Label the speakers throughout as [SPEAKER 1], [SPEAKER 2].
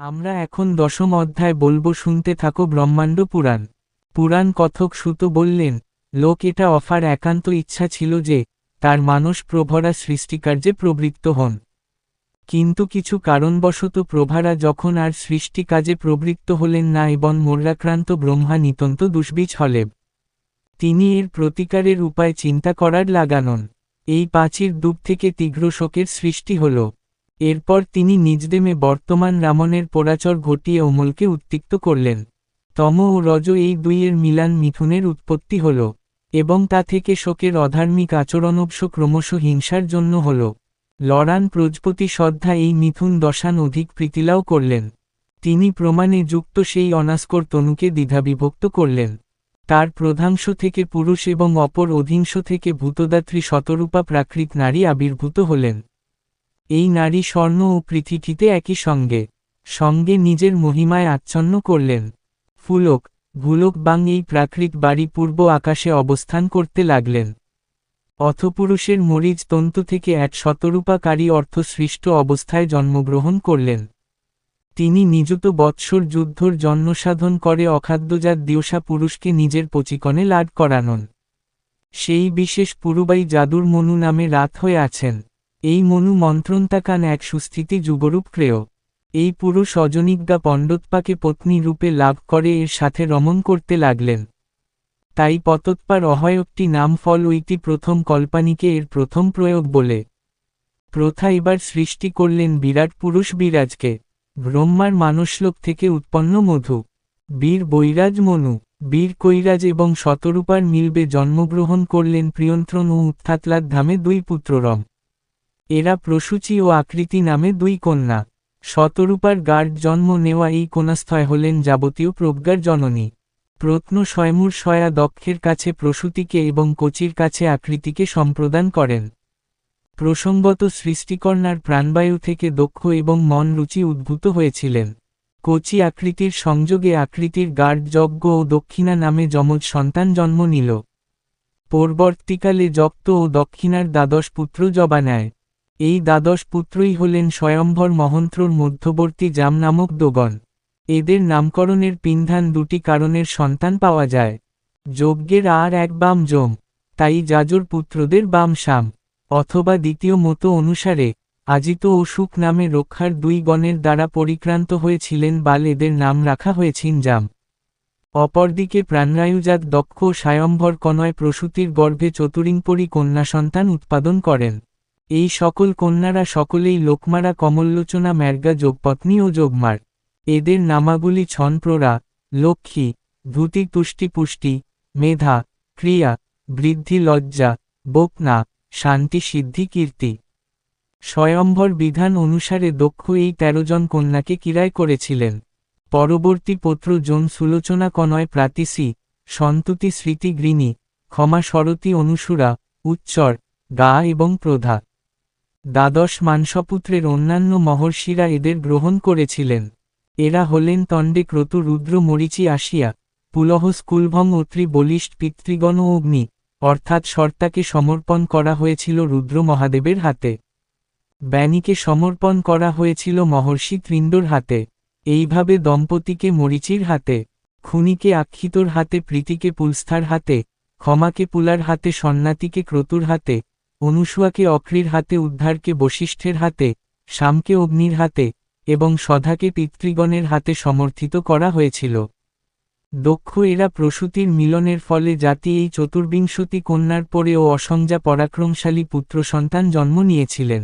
[SPEAKER 1] আমরা এখন দশম অধ্যায় বলব, শুনতে থাকো ব্রহ্মাণ্ড পুরাণ। পুরাণ কথক সুত বললেন, লোক এটা অফার একান্ত ইচ্ছা ছিল যে তার মানস প্রভরা সৃষ্টিকার্যে প্রবৃত্ত হন। কিন্তু কিছু কারণবশত প্রভারা যখন আর সৃষ্টি কাজে প্রবৃত্ত হলেন না এবং মোর্রাক্রান্ত ব্রহ্মা নিতন্ত দুষ্বিজ হলেব। তিনি এর প্রতিকারের উপায় চিন্তা করার লাগানন। এই পাঁচির ডুব থেকে তীব্র শোকের সৃষ্টি হল। এরপর তিনি নিজদেমে বর্তমান রামনের পোড়াচর ঘটিয়ে অমলকে উত্তিক্ত করলেন। তম ও রজ এই দুইয়ের মিলান মিথুনের উৎপত্তি হল, এবং তা থেকে শোকের অধার্মিক আচরণবশ ক্রমশ হিংসার জন্য হল। লড়ান প্রজপতি শ্রদ্ধা এই মিথুন দশান অধিক প্রীতিলাও করলেন। তিনি প্রমাণে যুক্ত সেই অনাস্কর তনুকে দ্বিধাবিভক্ত করলেন। তার প্রধাংশ থেকে পুরুষ এবং অপর অধিংশ থেকে ভূতদাত্রী শতরূপা প্রাকৃত নারী আবির্ভূত হলেন। এই নারী স্বর্ণ ও পৃথিবীতে একই সঙ্গে সঙ্গে নিজের মহিমায় আচ্ছন্ন করলেন। ফুলক, ভুলক বাং এই প্রাকৃত বাড়ি পূর্ব আকাশে অবস্থান করতে লাগলেন। অথপুরুষের মরিচ তন্তু থেকে এক শতরূপাকারী অর্থ সৃষ্ট অবস্থায় জন্মগ্রহণ করলেন। তিনি নিযুত বৎসর যুদ্ধর জন্মসাধন করে অখাদ্যজাত দিওসা পুরুষকে নিজের পচিকনে লাড করানন। সেই বিশেষ পুরুবাই জাদুর মনু নামে রাত হয়ে আছেন। এই মনু মন্ত্রন্তাকান এক সুস্থিতি যুবরূপ ক্রেয়। এই পুরুষ অজনিজ্ঞা পণ্ডতপাকে পত্নী রূপে লাভ করে এর সাথে রমণ করতে লাগলেন। তাই পতৎপার অহয়কটি নাম ফল ওইটি প্রথম কল্পানিকে এর প্রথম প্রয়োগ বলে। প্রথা এবার সৃষ্টি করলেন বিরাট পুরুষ বিরাজকে। ব্রহ্মার মানসলোক থেকে উৎপন্ন মধু। বীর বৈরাজ মনু। বীর কৈরাজ এবং শতরূপার মিলবে জন্মগ্রহণ করলেন প্রিয়ন্ত্রণ ও উত্থাতলাদ ধামে দুই পুত্ররম। এরা প্রসূচি ও আকৃতি নামে দুই কন্যা। শতরূপার গার্ড জন্ম নেওয়া এই কন্যাস্থয় হলেন যাবতীয় প্রজ্ঞার জননী। প্রত্ন স্বয়মূর সয়া দক্ষের কাছে প্রসূতিকে এবং কচির কাছে আকৃতিকে সম্প্রদান করেন। প্রসঙ্গত সৃষ্টিকর্ণার প্রাণবায়ু থেকে দক্ষ এবং মন রুচি উদ্ভূত হয়েছিলেন। কচি আকৃতির সংযোগে আকৃতির গার্ড যজ্ঞ ও দক্ষিণা নামে যমজ সন্তান জন্ম নিল। পরবর্তীকালে যক্ত ও দক্ষিণার দ্বাদশ পুত্র জবা নেয়। এই দ্বাদশ পুত্রই হলেন স্বয়ম্ভর মহন্ত্রর মধ্যবর্তী জাম নামক দোগণ এদের নামকরণের পিন্ধান দুটি কারণের সন্তান পাওয়া যায়। যজ্ঞের আর এক বাম যম, তাই যাজর পুত্রদের বাম শাম অথবা দ্বিতীয় মতো অনুসারে, আজিত ও সুখ নামে রক্ষার দুই গণের দ্বারা পরিক্রান্ত হয়েছিলেন বাল এদের নাম রাখা হয়েছিন জাম। অপরদিকে প্রাণরায়ুজাত দক্ষ ও সায়ম্ভর কনয় প্রসূতির গর্ভে চতুরিংপরি কন্যা সন্তান উৎপাদন করেন। এই সকল কন্যারা সকলেই লোকমারা কমল্লোচনা ম্যার্গা যোগপত্নী ও যোগমার। এদের নামাগুলি ছনপ্ররা লক্ষ্মী, ধুতি তুষ্টি পুষ্টি, মেধা, ক্রিয়া, বৃদ্ধি লজ্জা, বোকনা, শান্তি সিদ্ধি কীর্তি। স্বয়ম্ভর বিধান অনুসারে দক্ষ এই তেরো জন কন্যাকে কিরায় করেছিলেন। পরবর্তী পত্র জন সুলোচনা কনয় প্রাতিসি, সন্তুতি স্মৃতি গৃণী ক্ষমা সরতি অনুসুরা, উচ্চর, গা এবং প্রধা। দ্বাদশ মানসপুত্রের অন্যান্য মহর্ষিরা এদের গ্রহণ করেছিলেন। এরা হলেন তণ্ডে ক্রতু রুদ্র মরিচি আসিয়া, পুলহ স্কুলভং অত্রি বলিষ্ঠ পিতৃগণ অগ্নি, অর্থাৎ শর্তাকে সমর্পণ করা হয়েছিল রুদ্র মহাদেবের হাতে। ব্যানীকে সমর্পণ করা হয়েছিল মহর্ষি ত্রিন্দর হাতে, এইভাবে দম্পতিকে মরিচির হাতে, খুনিকে আক্ষিতর হাতে, প্রীতিকে পুলস্থার হাতে, ক্ষমাকে পুলার হাতে, সন্ন্যাতিকে ক্রতুর হাতে অনুসুয়াকে অক্রির হাতে, উদ্ধারকে বশিষ্ঠের হাতে, শামকে অগ্নির হাতে এবং সধাকে পিতৃগণের হাতে সমর্থিত করা হয়েছিল। দক্ষ এরা প্রসূতির মিলনের ফলে জাতি এই চতুর্বিংশতি কন্যার পরে ও অসংজা পরাক্রমশালী পুত্র সন্তান জন্ম নিয়েছিলেন।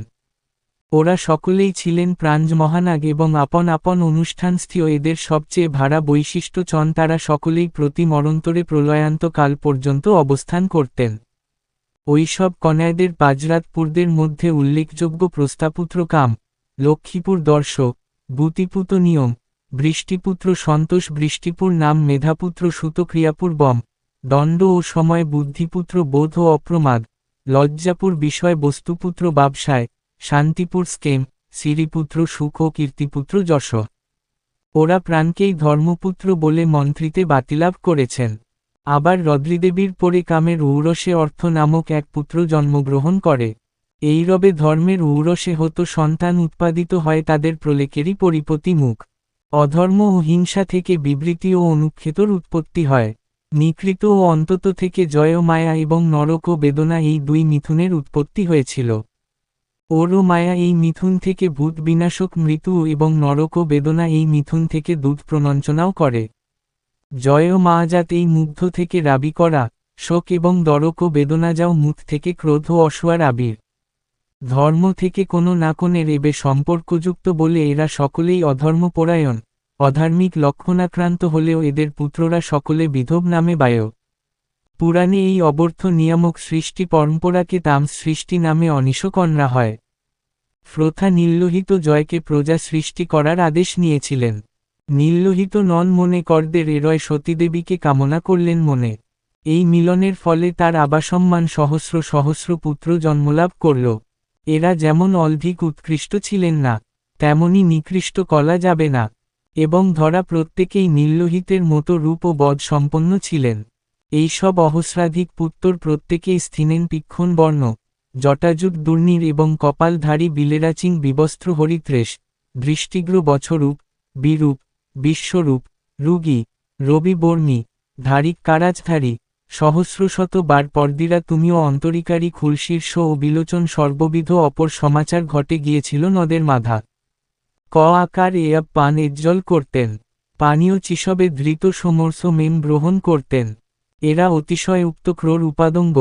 [SPEAKER 1] ওরা সকলেই ছিলেন প্রাঞ্জ মহানাগ এবং আপন আপন অনুষ্ঠানস্থীয় এদের সবচেয়ে ভাড়া বৈশিষ্ট্য চন তারা সকলেই প্রতি মরন্তরে প্রলয়ান্ত কাল পর্যন্ত অবস্থান করতেন। ওইসব কন্যাদের পাজরাতপুরদের মধ্যে উল্লেখযোগ্য প্রস্তাপুত্র কাম, লক্ষ্মীপুর দর্শ বুতিপুত নিয়ম, বৃষ্টিপুত্র সন্তোষ বৃষ্টিপুর নাম মেধাপুত্র সুতক্রিয়াপুর বম, দণ্ড ও সময় বুদ্ধিপুত্র বোধ ও অপ্রমাদ, লজ্জাপুর বিষয় বস্তুপুত্র ব্যবসায় শান্তিপুর স্কেম সিরিপুত্র সুখ ও কীর্তিপুত্র যশ। ওরা প্রাণকেই ধর্মপুত্র বলে মন্ত্রীতে বাতিলাভ করেছেন। আবার রদ্রিদেবীর পরে কামের ঔরসে অর্থ নামক এক পুত্র জন্মগ্রহণ করে। এই রবে ধর্মের ঔরসে হতো সন্তান উৎপাদিত হয় তাদের প্রলেকেরই পরিপতি মুখ। অধর্ম ও হিংসা থেকে বিবৃতি ও অনুক্ষেতর উৎপত্তি হয়। নিকৃত ও অন্তত থেকে জয় মায়া এবং নরক ও বেদনা এই দুই মিথুনের উৎপত্তি হয়েছিল। ওর ও মায়া এই মিথুন থেকে ভূত বিনাশক মৃত্যু এবং নরক ও বেদনা এই মিথুন থেকে দুধ প্রনঞ্চনাও করে। জয় ও মায়াজাত এই মুগ্ধ থেকে রাবি করা, শোক এবং দরক ও বেদনা যাও মুখ থেকে ক্রোধ ও অসুয়ার আবির। ধর্ম থেকে কোনো না কোনের এবে সম্পর্কযুক্ত বলে এরা সকলেই অধর্মপরায়ণ অধার্মিক লক্ষণাক্রান্ত হলেও এদের পুত্ররা সকলে বিধব নামে বায়। পুরাণে এই অবর্থ নিয়ামক সৃষ্টি পরম্পরাকে তাম সৃষ্টি নামে অনিশকন্যা হয়। প্রথা নির্লোহিত জয়কে প্রজা সৃষ্টি করার আদেশ নিয়েছিলেন। নির্লোহিত নন মনে করদের এরয় সতীদেবীকে কামনা করলেন মনে। এই মিলনের ফলে তার আবাসম্মান সহস্র সহস্র পুত্র জন্মলাভ করল। এরা যেমন অলধিক উৎকৃষ্ট ছিলেন না, তেমনি নিকৃষ্ট কলা যাবে না, এবং ধরা প্রত্যেকেই নির্লোহিতের মতো রূপ ও বধ সম্পন্ন ছিলেন। এই সব অহস্রাধিক পুত্তর প্রত্যেকেই স্থিনেন পিক্ষণ বর্ণ, জটাজুট দুর্নির এবং কপালধারী বিলেরাচিং বিবস্ত্র হরিত্রেশ দৃষ্টিগ্র বছরূপ, বিরূপ বিশ্বরূপ, রুগী রবি বর্মী ধারিক কারাজধারী, সহস্রশত বার পর্দিরা তুমিও অন্তরিকারী খুলশীর্ষ ও বিলোচন সর্ববিধ অপর সমাচার ঘটে গিয়েছিল নদের মাধা। ক আকার এ পান এজ্জল করতেন, পানীয় চিসবে ধৃত সমর্ষ মেম গ্রহণ করতেন। এরা অতিশয় উক্ত ক্রোর উপাদঙ্গ,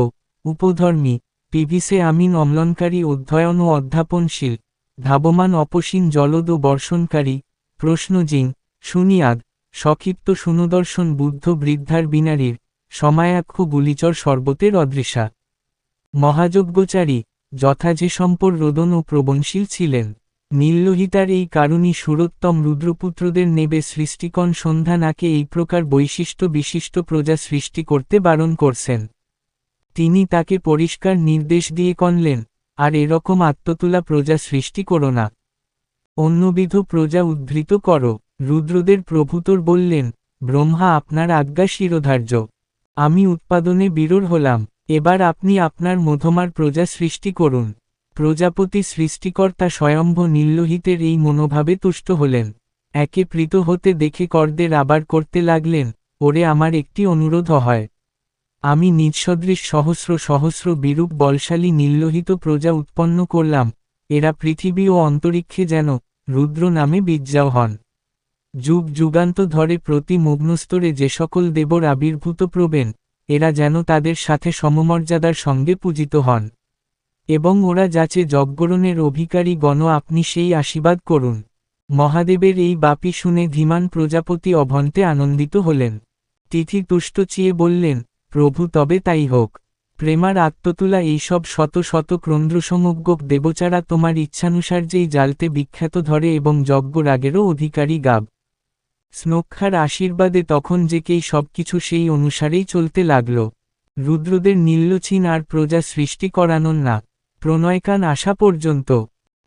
[SPEAKER 1] উপধর্মী, পিভিসে আমিন অম্লনকারী অধ্যয়ন ও অধ্যাপনশীল, ধাবমান অপসীন জলদ ও বর্ষণকারী, প্রশ্নজিং শুনিয়াদ, সক্ষিপ্ত সুনদর্শন বুদ্ধ বৃদ্ধার বিনারীর সমায়াক্ষ গুলিচর সর্বতের অদৃশা মহাযজ্ঞচারী যথাযে সম্পর রোদন ও প্রবণশীল ছিলেন। নীললোহিতার এই কারণই সুরোত্তম রুদ্রপুত্রদের নেবে সৃষ্টিকণ সন্ধানাকে এই প্রকার বৈশিষ্ট্য বিশিষ্ট প্রজা সৃষ্টি করতে বারণ করছেন। তিনি তাকে পরিষ্কার নির্দেশ দিয়ে কনলেন, আর এরকম আত্মতুলা প্রজা সৃষ্টি করো না। অন্যবিধ প্রজা উদ্ধৃত করো। রুদ্রদের প্রভুতর বললেন, ব্রহ্মা আপনার আজ্ঞা শিরোধার্য। আমি উৎপাদনে বিরোর হলাম। এবার আপনি আপনার মধমার প্রজা সৃষ্টি করুন। প্রজাপতি সৃষ্টিকর্তা স্বয়ম্ভ নির্লোহিতের এই মনোভাবে তুষ্ট হলেন। একে প্রীত হতে দেখে করদের আবার করতে লাগলেন, ওরে আমার একটি অনুরোধ হয়। আমি নিঃসদৃশ সহস্র সহস্র বিরূপ বলশালী নির্লোহিত প্রজা উৎপন্ন করলাম। এরা পৃথিবী ও অন্তরিক্ষে যেন রুদ্র নামে বিজ্জাও হন। যুগ যুগান্ত ধরে প্রতি মগ্নস্তরে যে সকল দেবর আবির্ভূত প্রবেন, এরা যেন তাদের সাথে সমমর্যাদার সঙ্গে পূজিত হন। এবং ওরা যাচে যজ্ঞরণের অধিকারী গণ আপনি সেই আশীর্বাদ করুন। মহাদেবের এই বাপি শুনে ধীমান প্রজাপতি অভন্তে আনন্দিত হলেন। তিথি তুষ্ট চিয়ে বললেন, প্রভু, তবে তাই হোক। প্রেমার আত্মতুলা এইসব শত শত ক্রন্দ্রসমজ্ঞ দেবচারা তোমার ইচ্ছানুসার যেই জালতে বিখ্যাত ধরে এবং যজ্ঞ রাগেরও অধিকারী গাব। স্নোক্ষার আশীর্বাদে তখন যেকেই সবকিছু সেই অনুসারেই চলতে লাগল। রুদ্রদের নীল্যছিন আর প্রজা সৃষ্টি করানোর না, প্রণয়কান আসা পর্যন্ত,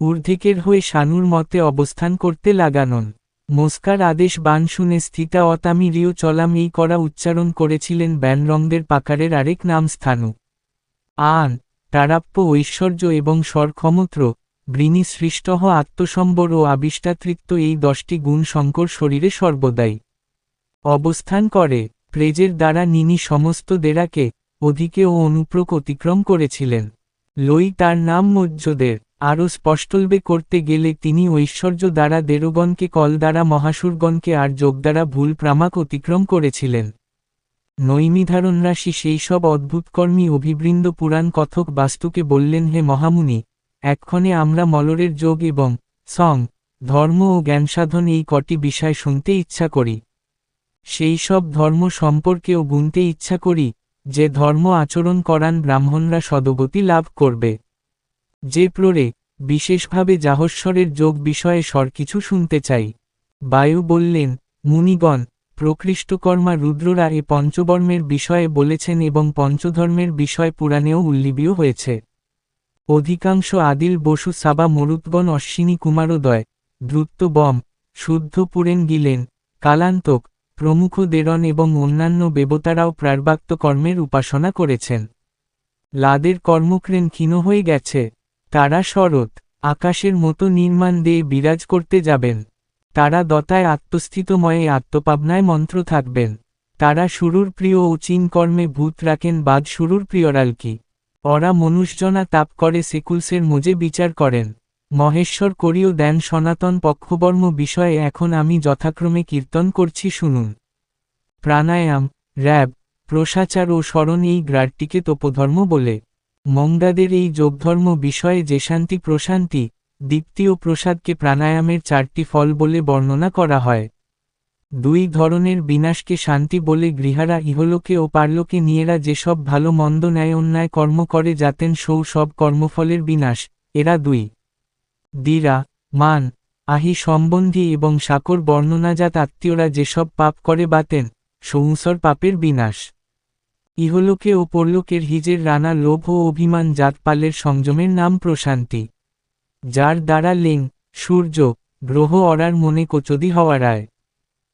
[SPEAKER 1] ঊর্ধ্বেকের হয়ে শানুর মতে অবস্থান করতে লাগানন মস্কার আদেশ বান শুনে স্থিতা অতামিরিও চলাম এই করা উচ্চারণ করেছিলেন ব্যানরঙ্গের পাকারের আরেক নাম স্থানু আন তারাপ্য ঐশ্বর্য এবং স্বরক্ষমত্র বৃণী সৃষ্টহ আত্মসম্বর ও আবিষ্টাতৃত্ব এই দশটি গুণ শঙ্কর শরীরে সর্বদাই। অবস্থান করে, প্রেজের দ্বারা নিনি সমস্ত দেরাকে, অধিকে ও অনুপ্রক অতিক্রম করেছিলেন। লই তার নাম মজ্জদের, আরও স্পষ্টলবে করতে গেলে তিনি ঐশ্বর্য দ্বারা দেরগণকে কল দ্বারা মহাসুরগণকে আর যোগ দ্বারা ভুল প্রামাক অতিক্রম করেছিলেন। নৈমিধারণরাশি সেই সব অদ্ভুতকর্মী অভিবৃন্দ পুরাণ কথক বাস্তুকে বললেন, হে মহামুনি এক্ষণে আমরা মলরের যোগ এবং সং, ধর্ম ও জ্ঞানসাধন এই কটি বিষয় শুনতে ইচ্ছা করি। সেই সব ধর্ম সম্পর্কেও গুনতে ইচ্ছা করি, যে ধর্ম আচরণ করান ব্রাহ্মণরা সদগতি লাভ করবে। যে প্ররে, বিশেষভাবে যাহস্বরের যোগ বিষয়ে স্বর কিছু শুনতে চাই। বায়ু বললেন, মুনিগণ, প্রকৃষ্টকর্মা রুদ্ররা এ পঞ্চবর্মের বিষয়ে বলেছেন এবং পঞ্চধর্মের বিষয় পুরাণেও উল্লিবিও হয়েছে। অধিকাংশ আদিল বসু সাবা মরুৎগণ অশ্বিনী কুমারোদয় দ্রুত বম, শুদ্ধ পুরেন গিলেন, কালান্তক, প্রমুখ দেরন এবং অন্যান্য দেবতারাও প্রার্বাক্ত কর্মের উপাসনা করেছেন। লাদের কর্মক্রেন ক্ষীণ হয়ে গেছে, তারা শরৎ, আকাশের মতো নির্মাণ দিয়ে বিরাজ করতে যাবেন। তারা দতায় আত্মস্থিতময়ে আত্মপাবনায় মন্ত্র থাকবেন। তারা শুরুর প্রিয় ও চীন কর্মে ভূত রাখেন বাদ শুরুর প্রিয়রাল ওরা মনুষ্যজনা তাপ করে সেকুলসের মোজে বিচার করেন। মহেশ্বর করিও দেন সনাতন পক্ষবর্ম বিষয়ে এখন আমি যথাক্রমে কীর্তন করছি শুনুন। প্রাণায়াম, র্যাব, প্রসাচার ও স্মরণ এই গ্রাডটিকে তোপধর্ম বলে। মঙ্গাদের এই যোগধর্ম বিষয়ে যে শান্তি প্রশান্তি, দীপ্তি ও প্রসাদকে প্রাণায়ামের চারটি ফল বলে বর্ণনা করা হয়। দুই ধরনের বিনাশকে শান্তি বলে গৃহারা ইহলোকে ও পারলোকে নিয়েরা যেসব ভালো মন্দ ন্যায় অন্যায় কর্ম করে যাতেন সৌ সব কর্মফলের বিনাশ, এরা দুই। দিরা মান, আহি সম্বন্ধী এবং সাকর বর্ণনাজাত আত্মীয়রা যেসব পাপ করে বাতেন, সংসর পাপের বিনাশ। ইহলোকে ও পরলোকের হিজের রানা লোভ ও অভিমান জাতপালের সংযমের নাম প্রশান্তি। যার দ্বারা লিঙ্গ সূর্য, গ্রহ অরার মনে কচদি হওয়ারায়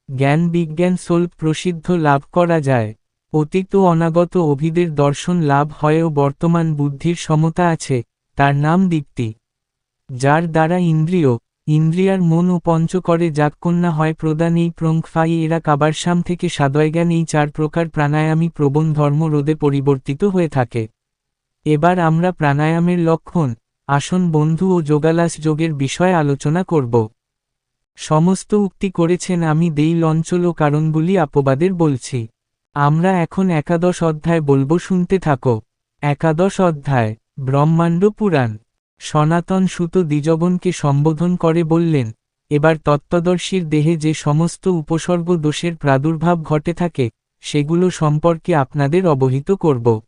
[SPEAKER 1] জ্ঞান বিজ্ঞান সোল্প প্রসিদ্ধ লাভ করা যায়। অতীত ও অনাগত অভিদের দর্শন লাভ হয়েও বর্তমান বুদ্ধির সমতা আছে, তার নাম দীপ্তি। যার দ্বারা ইন্দ্রিয়, ইন্দ্রিয়ার মন ও পঞ্চকরে যাককন্যা হয় প্রদান এই প্রঙ্কফাই এরা কাবারসাম থেকে সাদয়জ্ঞান এই চার প্রকার প্রাণায়ামী প্রবণ ধর্ম রোদে পরিবর্তিত হয়ে থাকে। এবার আমরা প্রাণায়ামের লক্ষণ, আসন বন্ধু ও যোগালাস যোগের বিষয়ে আলোচনা করব। সমস্ত উক্তি করেছেন আমি দেই লঞ্চল ও কারণগুলি আপবাদের বলছি। আমরা এখন একাদশ অধ্যায় বলব, শুনতে থাকো। একাদশ অধ্যায়, ব্রহ্মাণ্ড পুরাণ। সনাতন সুত দ্বিজগণকে সম্বোধন করে বললেন, এবার তত্ত্বদর্শীর দেহে যে সমস্ত উপসর্গ দোষের প্রাদুর্ভাব ঘটে থাকে, সেগুলো সম্পর্কে আপনাদের অবহিত করব।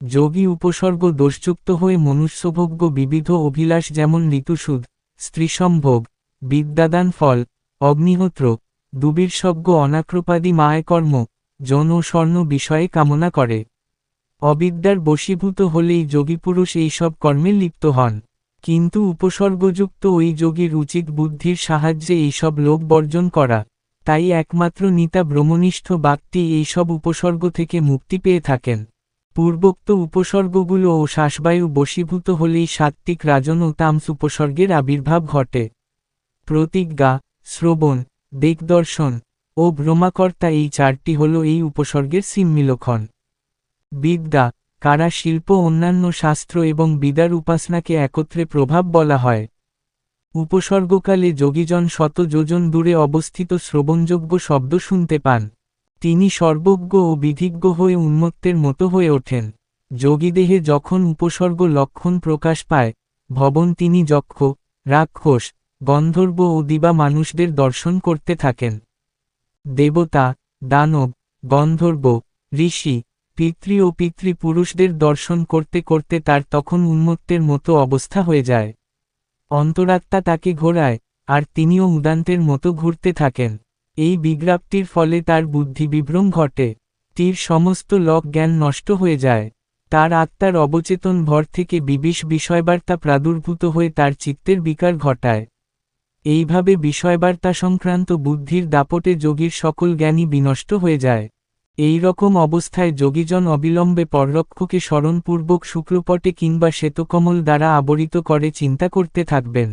[SPEAKER 1] যোগী উপসর্গ দোষযুক্ত হয়ে মনুষ্যভোগ্য বিবিধ অভিলাষ যেমন ঋতুসুদ, স্ত্রীসম্ভোগ বিদ্যাদান ফল, অগ্নিহোত্র, দুবীরসজ্ঞ অনাক্রোপাদি মায়কর্ম যৌন স্বর্ণ বিষয়ে কামনা করে। অবিদ্যার বশীভূত হলেই যোগীপুরুষ এইসব কর্মে লিপ্ত হন। কিন্তু উপসর্গযুক্ত ওই যোগীর উচিত বুদ্ধির সাহায্যে এইসব লোক বর্জন করা। তাই একমাত্র নিতা ব্রহ্মনিষ্ঠ ব্যক্তি এইসব উপসর্গ থেকে মুক্তি পেয়ে থাকেন। পূর্বোক্ত উপসর্গগুলো ও শ্বাসবায়ু বশীভূত হলেই সাত্ত্বিক রাজন ও তামস উপসর্গের আবির্ভাব ঘটে। প্রতিজ্ঞা, শ্রবণ, দিগদর্শন ও ভ্রমাকর্তা এই চারটি হল এই উপসর্গের সিম্মিলক্ষণ বিদ্যা, কারা শিল্প অন্যান্য শাস্ত্র এবং বিদার উপাসনাকে একত্রে প্রভাব বলা হয়। উপসর্গকালে যোগীজন শত যোজন দূরে অবস্থিত শ্রবণযোগ্য শব্দ শুনতে পান। তিনি সর্বজ্ঞ ও বিধিজ্ঞ হয়ে উন্মত্তের মতো হয়ে ওঠেন। যোগীদেহে যখন উপসর্গ লক্ষণ প্রকাশ পায়, ভবন তিনি যক্ষ, রাক্ষস গন্ধর্ব ও দিবা মানুষদের দর্শন করতে থাকেন। দেবতা, দানব, গন্ধর্ব, ঋষি, পিতৃ ও পিতৃপুরুষদের দর্শন করতে করতে তার তখন উন্মত্তের মতো অবস্থা হয়ে যায়। অন্তরাত্মা তাকে ঘোরায়, আর তিনিও উদান্তের মতো ঘুরতে থাকেন। এই বিজ্ঞাপ্তির ফলে তার বুদ্ধি বিভ্রম ঘটে। তীর সমস্ত লক জ্ঞান নষ্ট হয়ে যায়। তার আত্মার অবচেতন ভর থেকে বিবিষ বিষয়বার্তা প্রাদুর্ভূত হয়ে তার চিত্তের বিকার ঘটায়। এইভাবে বিষয়বার্তা সংক্রান্ত বুদ্ধির দাপটে যোগীর সকল জ্ঞানই বিনষ্ট হয়ে যায়। এই রকম অবস্থায় যোগীজন অবিলম্বে পররক্ষকে স্মরণপূর্বক শুক্লপটে কিংবা শ্বেতকমল দ্বারা আবরিত করে চিন্তা করতে থাকবেন।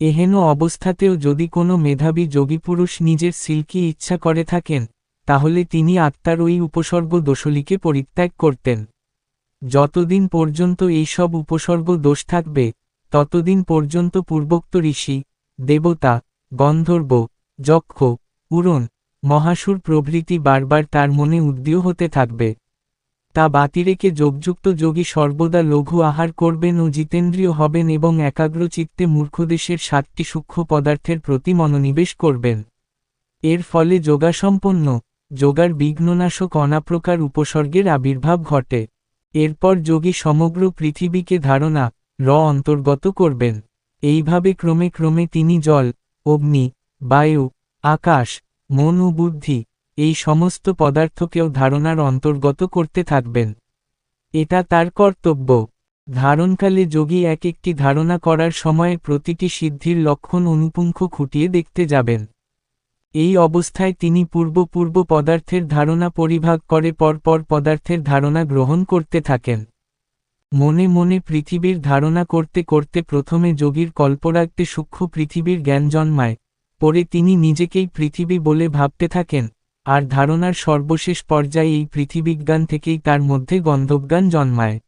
[SPEAKER 1] এহেন অবস্থাতেও যদি কোনো মেধাবী যোগীপুরুষ নিজের সিল্কি ইচ্ছা করে থাকেন, তাহলে তিনি আত্মার ওই উপসর্গ দোষলিকে পরিত্যাগ করতেন। যতদিন পর্যন্ত এইসব উপসর্গ দোষ থাকবে, ততদিন পর্যন্ত পূর্বোক্ত ঋষি দেবতা, গন্ধর্ব, যক্ষ উড়ন মহাসুর প্রভৃতি বারবার তার মনে উদ্দীয় হতে থাকবে। তা বাতিরেকে যোগযুক্ত যোগী সর্বদা লঘু আহার করবেন ও জিতেন্দ্রীয় হবেন এবং একাগ্রচিত্তে মূর্খদেশের সাতটি সূক্ষ্ম পদার্থের প্রতি মনোনিবেশ করবেন। এর ফলে যোগাসম্পন্ন, যোগার বিঘ্ননাশক অনাপ্রকার উপসর্গের আবির্ভাব ঘটে। এরপর যোগী সমগ্র পৃথিবীকে ধারণা, র অন্তর্গত করবেন। এইভাবে ক্রমে ক্রমে তিনি জল, অগ্নি, বায়ু, আকাশ, মন ও বুদ্ধি, এই সমস্ত পদার্থকেও ধারণার অন্তর্গত করতে থাকবেন। এটা তার কর্তব্য। ধারণকালে যোগী এক একটি ধারণা করার সময়ে প্রতিটি সিদ্ধির লক্ষণ অনুপুঙ্খ খুঁটিয়ে দেখতে যাবেন। এই অবস্থায় তিনি পূর্ব পূর্ব পদার্থের ধারণা পরিভাগ করে পরপর পদার্থের ধারণা গ্রহণ করতে থাকেন। মনে মনে পৃথিবীর ধারণা করতে করতে প্রথমে যোগীর কল্পরাগতে সূক্ষ্ম পৃথিবীর জ্ঞান জন্মায়, পরে তিনি নিজেকেই পৃথিবী বলে ভাবতে থাকেন, আর ধারণার সর্বশেষ পর্যায়ে এই পৃথিবীজ্ঞান থেকেই তার মধ্যে গন্ধবজ্ঞান জন্মায়।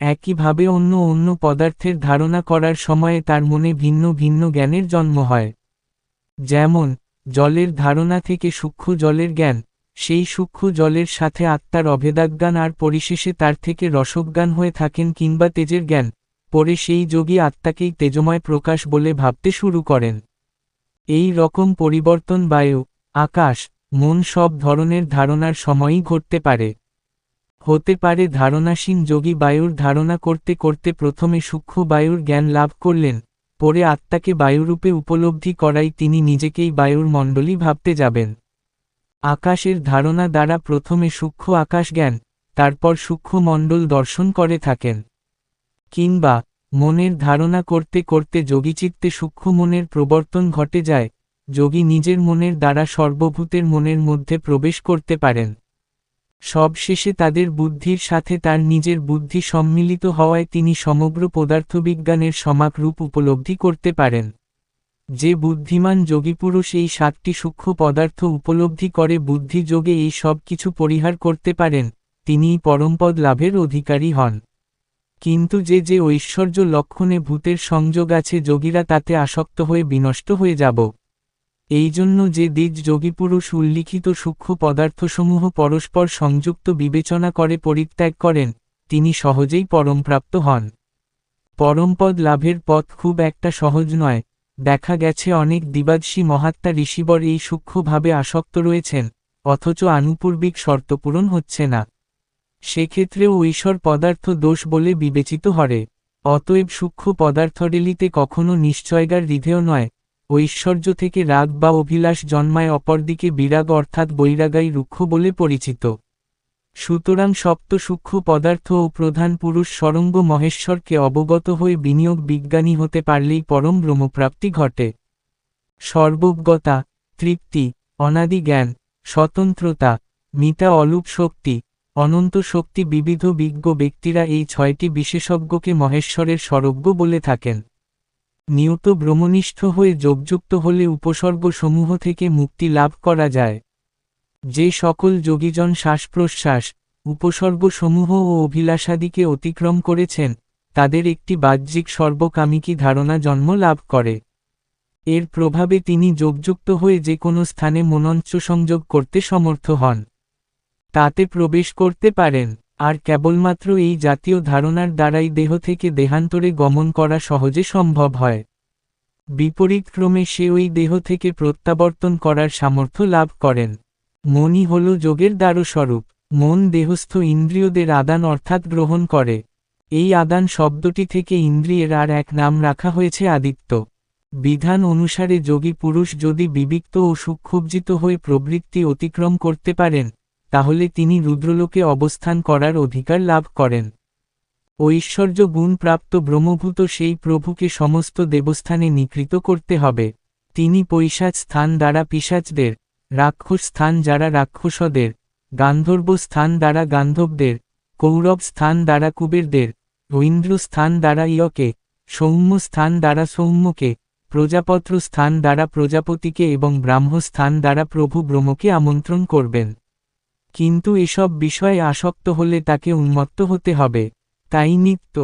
[SPEAKER 1] একইভাবে অন্য অন্য পদার্থের ধারণা করার সময়ে তার মনে ভিন্ন ভিন্ন জ্ঞানের জন্ম হয়। যেমন, জলের ধারণা থেকে সূক্ষ্ম জলের জ্ঞান সেই সূক্ষ্ম জলের সাথে আত্মার অভেদাজ্ঞান আর পরিশেষে তার থেকে রসজ্ঞান হয়ে থাকেন কিংবা তেজের জ্ঞান, পরে সেই যোগী আত্মাকেই তেজময় প্রকাশ বলে ভাবতে শুরু করেন। এই রকম পরিবর্তন বায়ু, আকাশ, মন সব ধরনের ধারণার সময়ই ঘটতে পারে। হতে পারে ধারণাসীন যোগী বায়ুর ধারণা করতে করতে প্রথমে সূক্ষ্ম বায়ুর জ্ঞান লাভ করলেন, পরে আত্মাকে বায়ুরূপে উপলব্ধি করাই তিনি নিজেকেই বায়ুর মণ্ডলী ভাবতে যাবেন। আকাশের ধারণা দ্বারা প্রথমে সূক্ষ্ম আকাশ জ্ঞান তারপর সূক্ষ্ম মণ্ডল দর্শন করে থাকেন। কিংবা, মনের ধারণা করতে করতে যোগীচিত্তে সূক্ষ্ম মনের প্রবর্তন ঘটে যায়, যোগী নিজের মনের দ্বারা সর্বভূতের মনের মধ্যে প্রবেশ করতে পারেন। সবশেষে তাদের বুদ্ধির সাথে তার নিজের বুদ্ধি সম্মিলিত হওয়ায় তিনি সমগ্র পদার্থবিজ্ঞানের সমাক রূপ উপলব্ধি করতে পারেন। যে বুদ্ধিমান যোগীপুরুষ এই সাতটি সূক্ষ্ম পদার্থ উপলব্ধি করে বুদ্ধি যোগে এই সব কিছু পরিহার করতে পারেন, তিনিই পরমপদ লাভের অধিকারী হন। কিন্তু যে যে ঐশ্বর্য লক্ষণে ভূতের সংযোগ আছে যোগীরা তাতে আসক্ত হয়ে বিনষ্ট হয়ে যাব। এই জন্য যে দ্বিজ যোগীপুরুষ উল্লিখিত সূক্ষ্ম পদার্থসমূহ পরস্পর সংযুক্ত বিবেচনা করে পরিত্যাগ করেন, তিনি সহজেই পরমপ্রাপ্ত হন। পরমপদ লাভের পথ খুব একটা সহজ নয় দেখা গেছে অনেক দিবাদশী মহাত্মা ঋষিবর এই সূক্ষ্মভাবে আসক্ত রয়েছেন, অথচ আনুপূর্বিক শর্তপূরণ হচ্ছে না। সেক্ষেত্রেও ঐশ্বর পদার্থ দোষ বলে বিবেচিত হরে, অতএব সূক্ষ্ম পদার্থডেলিতে কখনো নিশ্চয়গার হৃদয় নয়, ঐশ্বর্য থেকে রাগ বা অভিলাষ জন্মায় অপরদিকে বিরাগ অর্থাৎ বৈরাগাই রুক্ষ বলে পরিচিত। সুতরাং সপ্ত সূক্ষ্ম পদার্থ ও প্রধান পুরুষ সরঙ্গ মহেশ্বরকে অবগত হয়ে বিনিয়োগ বিজ্ঞানী হতে পারলেই পরম ব্রহ্মপ্রাপ্তি ঘটে। সর্বজ্ঞতা, তৃপ্তি, অনাদি জ্ঞান, স্বতন্ত্রতা, মিতা অলুপ শক্তি, অনন্ত শক্তি বিবিধ বিজ্ঞ ব্যক্তিরা এই ছয়টি বিশেষজ্ঞকে মহেশ্বরের স্বরজ্ঞ বলে থাকেন। নিয়ত ভ্রমনিষ্ঠ হয়ে যোগযুক্ত হলে উপসর্গসমূহ থেকে মুক্তি লাভ করা যায়। যে সকল যোগীজন শ্বাস প্রশ্বাস উপসর্গসমূহ ও অভিলাষাদিকে অতিক্রম করেছেন, তাদের একটি বাহ্যিক সর্বকামিকী ধারণা জন্ম লাভ করে। এর প্রভাবে তিনি যোগযুক্ত হয়ে যে কোনো স্থানে মনঞ্চ সংযোগ করতে সমর্থ হন। তাতে প্রবেশ করতে পারেন, আর কেবলমাত্র এই জাতীয় ধারণার দ্বারাই দেহ থেকে দেহান্তরে গমন করা সহজে সম্ভব হয়। বিপরীতক্রমে সে ওই দেহ থেকে প্রত্যাবর্তন করার সামর্থ্য লাভ করেন। মনই হল যোগের দ্বারস্বরূপ। মন দেহস্থ ইন্দ্রিয়দের আদান অর্থাৎ গ্রহণ করে। এই আদান শব্দটি থেকে ইন্দ্রিয়ের আর এক নাম রাখা হয়েছে আদিত্য। বিধান অনুসারে যোগী পুরুষ যদি বিবিক্ত ও সূক্ষ্মজিত হয়ে প্রবৃত্তি অতিক্রম করতে পারেন, তাহলে তিনি রুদ্রলোকে অবস্থান করার অধিকার লাভ করেন। ঐশ্বর্য গুণপ্রাপ্ত ব্রহ্মভূত সেই প্রভুকে সমস্ত দেবস্থানে নিকৃত করতে হবে। তিনি পৈশাচ স্থান দ্বারা পিসাচদের রাক্ষস স্থান যারা রাক্ষসদের গান্ধর্ব স্থান দ্বারা গান্ধবদের কৌরব স্থান দ্বারা কুবেরদের ঐন্দ্র স্থান দ্বারা ইয়কে সৌম্য স্থান দ্বারা সৌম্যকে প্রজাপত্র স্থান দ্বারা প্রজাপতিকে এবং ব্রাহ্ম স্থান দ্বারা প্রভু ব্রহ্মকে আমন্ত্রণ করবেন। কিন্তু এসব বিষয়ে আসক্ত হলে তাকে উন্মত্ত হতে হবে। তাই নিত্য